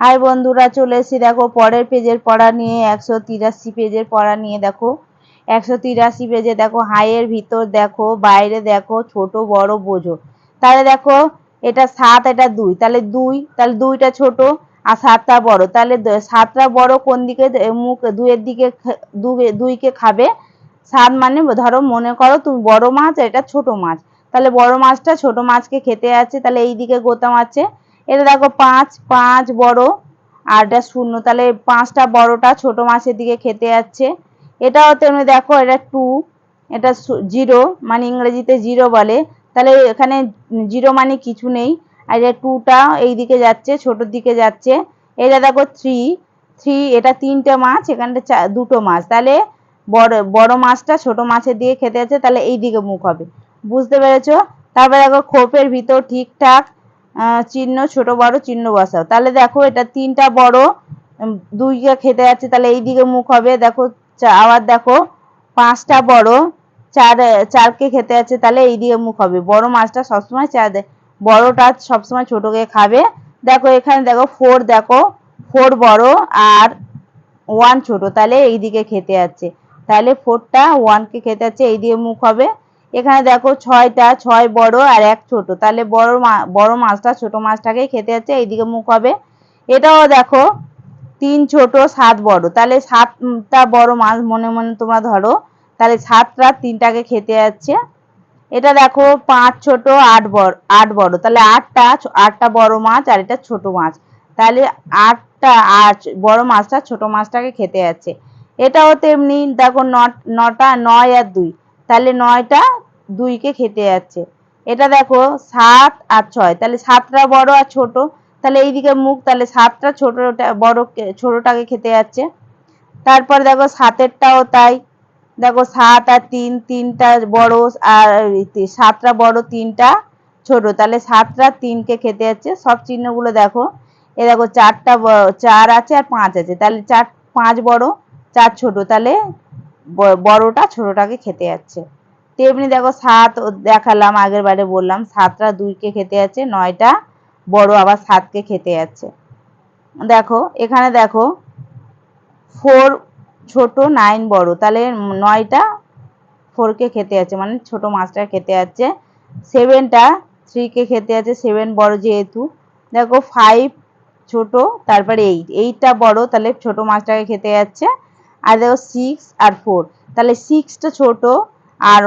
High বন্ধুরা, চলে এসেছি দেখো পরের পেজের পড়া নিয়ে, একশো তিরাশি পেজের পড়া নিয়ে, দেখো। একশো তিরাশি পেজে দেখো, হাইয়ের ভিতর দেখো, বাইরে দেখো, ছোট, বড়, বোঝো। তাহলে দেখো, এটা সাত, এটা দুই। তাহলে দুই, তাহলে দুইটা ছোট আর সাতটা বড়। তাহলে সাতটা বড় কোন দিকে মুখ, দুইয়ের দিকে দুইকে খাবে? সাত মানে ধরো, মনে করো তুমি বড় মাছ, এটা ছোট মাছ। তাহলে বড় মাছটা ছোট মাছকে খেতে আছে, তাহলে এই দিকে গোতাম আছে। এটা দেখো পাঁচ পাঁচ বড় আর এটা শূন্য। তাহলে পাঁচটা বড়টা ছোট মাছের দিকে খেতে যাচ্ছে। এটাও তেমনি দেখো, এটা টু এটা জিরো মানে ইংরেজিতে জিরো বলে। তাহলে এখানে জিরো মানে কিছু নেই। আর এটা টুটা এই দিকে যাচ্ছে, ছোটোর দিকে যাচ্ছে। এটা দেখো থ্রি থ্রি এটা তিনটে মাছ, এখানটা দুটো মাছ। তাহলে বড় বড় মাছটা ছোট মাছের দিকে খেতে যাচ্ছে, তাহলে এই দিকে মুখ হবে। বুঝতে পেরেছ? তারপরে দেখো খোপের ভিতর ঠিকঠাক চিহ্ন, ছোট, বড়, চিহ্ন বসাও। তাহলে দেখো, এটা তিনটা বড় দুইকে খেতে যাচ্ছে, তাহলে এই দিকে মুখ হবে। দেখো আবার দেখো, পাঁচটা বড়, চার, চারকে খেতে যাচ্ছে, তাহলে এই দিকে মুখ হবে। বড় মাছটা সবসময় চার বড়টা সবসময় ছোটকে খাবে। দেখো, এখানে দেখো ফোর দেখো ফোর বড় আর ওয়ান ছোট, তাহলে এই দিকে খেতে যাচ্ছে। তাহলে ফোরটা ওয়ানকে খেতে যাচ্ছে এই দিকে মুখ হবে। এখানে দেখো ছয়টা, ছয় বড় আর এক ছোট। তাহলে বড় বড় মাছটা, ছোট মাছটাকেই খেতে যাচ্ছে এইদিকে মুখ হবে। এটাও দেখো, তিন ছোট, সাত বড়। তাহলে সাতটা বড় মাছ মনে মনে তোমরা ধরো, তাহলে সাতটা তিনটাকে খেতে যাচ্ছে এটা দেখো, পাঁচ ছোট, আট বড় আট বড়। তাহলে আটটা আটটা বড় মাছ আর এটা ছোট মাছ। তাহলে আটটা, আট বড় মাছটা, ছোট মাছটাকে খেতে যাচ্ছে এটাও তেমনি দেখো নটা, নয় আর দুই। তাহলে নয়টা দুইকে খেতে যাচ্ছে। এটা দেখো, সাত আর ছয়। তাহলে সাতটা বড় আর ছোট। তাহলে এইদিকে মুখ, তাহলে সাতটা ছোটটা, বড় ছোটটাকে খেতে যাচ্ছে। তারপর দেখো, সাতেরটাও তাই। দেখো, সাত আর তিন, তিনটা বড় আর সাতটা বড়, তিনটা ছোট। তাহলে সাতটা তিনকে খেতে যাচ্ছে। সব চিহ্নগুলো দেখো। এ দেখো, চারটা চার আছে আর পাঁচ আছে। তাহলে চার, পাঁচ বড়, চার ছোট। তাহলে বড়টা ছোটটাকে খেতে যাচ্ছে। তেমনি দেখো সাত দেখালাম, আগের বারে বললাম, সাতটা দুইকে খেতে যাচ্ছে, নয়টা বড় আবার সাতকে খেতে যাচ্ছে। দেখো, এখানে দেখো ফোর ছোট নাইন বড়, তাহলে নয়টা ফোরকে খেতে যাচ্ছে মানে ছোট মাছটা খেতে যাচ্ছে। সেভেনটা থ্রিকে খেতে যাচ্ছে সেভেন বড় যেহেতু। দেখো ফাইভ ছোট, তারপরে এইট এইটটা বড়, তাহলে ছোট মাছটাকে খেতে যাচ্ছে। আর দেখো সিক্স আর ফোর তাহলে সিক্সটা ছোট আর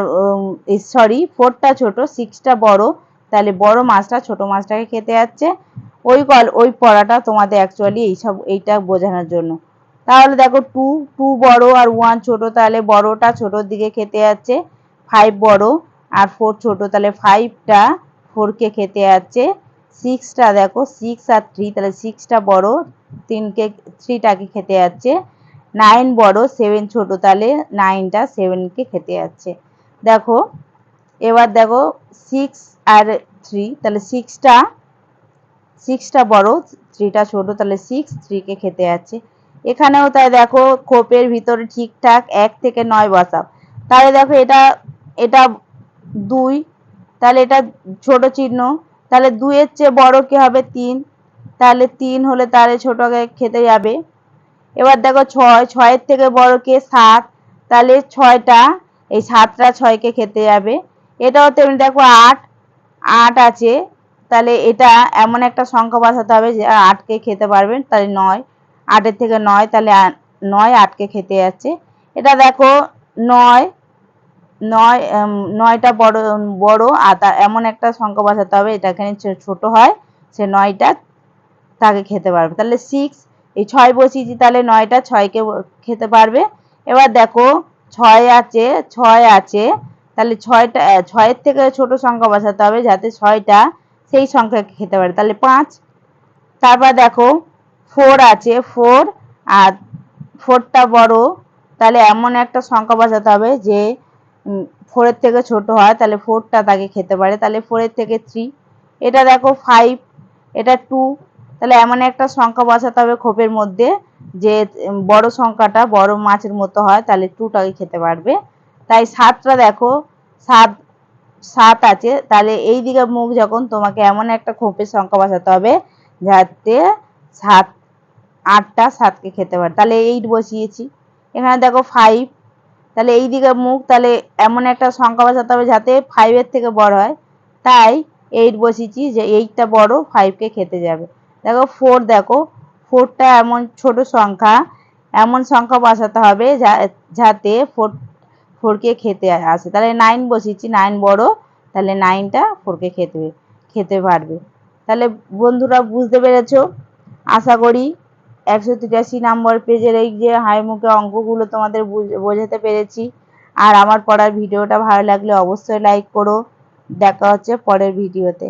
সরি ফোরটা ছোট সিক্সটা বড়। তাহলে বড় মাছটা ছোট মাছটাকে খেতে যাচ্ছে। ওই কল, ওই পড়াটা তোমাদের অ্যাকচুয়ালি এইসব এইটা বোঝানোর জন্য। তাহলে দেখো টু টু বড় আর ওয়ান ছোট, তাহলে বড়টা ছোটোর দিকে খেতে যাচ্ছে। ফাইভ বড় আর ফোর ছোট, তাহলে ফাইভটা ফোরকে খেতে যাচ্ছে। সিক্সটা দেখো সিক্স আর থ্রি তাহলে সিক্সটা বড়, তিনকে থ্রিটাকে খেতে যাচ্ছে। নাইন বড়, সেভেন ছোট, তাহলে নাইনটা সেভেনকে খেতে যাচ্ছে। দেখো, এবার দেখো সিক্স আর থ্রি তাহলে সিক্সটা সিক্সটা বড় থ্রিটা ছোট, তাহলে সিক্স থ্রিকে খেতে যাচ্ছে। এখানেও তাই দেখো, খোপের ভিতরে ঠিকঠাক এক থেকে নয় বসাও। তাহলে দেখো, এটা এটা দুই, তাহলে এটা ছোট চিহ্ন। তাহলে দুইয়ের চেয়ে বড় কি হবে? তিন। তাহলে তিন হলে তাহলে ছোটকে খেতে যাবে। এবার দেখো ছয়, ছয়ের থেকে বড় কে? সাত। তাহলে ছয়টা, এই সাতটা ছয়কে খেতে যাবে। এটাও তেমনি দেখো আট আট আছে। তাহলে এটা এমন একটা সংখ্যা বসাতে হবে যে আটকে খেতে পারবেন তাহলে নয়। আটের থেকে নয়, তাহলে নয় আটকে খেতে যাচ্ছে। এটা দেখো নয় নয় নয়টা বড় বড়, আর এমন একটা সংখ্যা বসাতে হবে, এটা এখানে ছোট হয়, সে নয়টা তাকে খেতে পারবে। তাহলে সিক্স এই ছয় বসিয়েছি তাহলে নয়টা ছয়কে খেতে পারবে। এবার দেখো ছয় আছে ছয় আছে, তাহলে ছয়টা ছয়ের থেকে ছোট সংখ্যা বসাতে হবে যাতে ছয়টা সেই সংখ্যাকে খেতে পারে। তাহলে পাঁচ। তারপর দেখো ফোর আছে, ফোর আর ফোরটা বড়, তাহলে এমন একটা সংখ্যা বসাতে হবে যে ফোরের থেকে ছোট হয়, তাহলে ফোরটা তাকে খেতে পারে। তাহলে ফোরের থেকে থ্রি এটা দেখো ফাইভ এটা টু তাহলে এমন একটা সংখ্যা বসাতে হবে খোপের মধ্যে যে বড় সংখ্যাটা বড় মাছের মতো হয়, তাহলে টুটাকে খেতে পারবে। তাই সাতটা দেখো, সাত সাত আছে, তাহলে এই দিকে মুখ যখন তোমাকে এমন একটা খোপের সংখ্যা বসাতে হবে যাতে সাত, আটটা সাতকে খেতে পারে। তাহলে এইট বসিয়েছি। এখানে দেখো ফাইভ তাহলে এই দিকে মুখ, তাহলে এমন একটা সংখ্যা বসাতে হবে যাতে ফাইভের থেকে বড় হয়। তাই এইট বসিয়েছি যে এইটটা বড় ফাইভকে খেতে যাবে। দেখো ফোর দেখো ফোরটা এমন ছোট সংখ্যা, এমন সংখ্যা বসাতে হবে যাতে ফোর ফোরকে খেতে আসে। তাহলে নাইন বসিয়েছি নাইন বড়, তাহলে নাইনটা ফোরকে খেতে খেতে পারবে। তাহলে বন্ধুরা বুঝতে পেরেছ? আশা করি একশো তিরাশি নম্বর পেজের এই যে হাই মুখে অঙ্কগুলো তোমাদের বোঝাতে পেরেছি। আর আমার পড়ার ভিডিওটা ভালো লাগলে অবশ্যই লাইক করো। দেখা হচ্ছে পরের ভিডিওতে।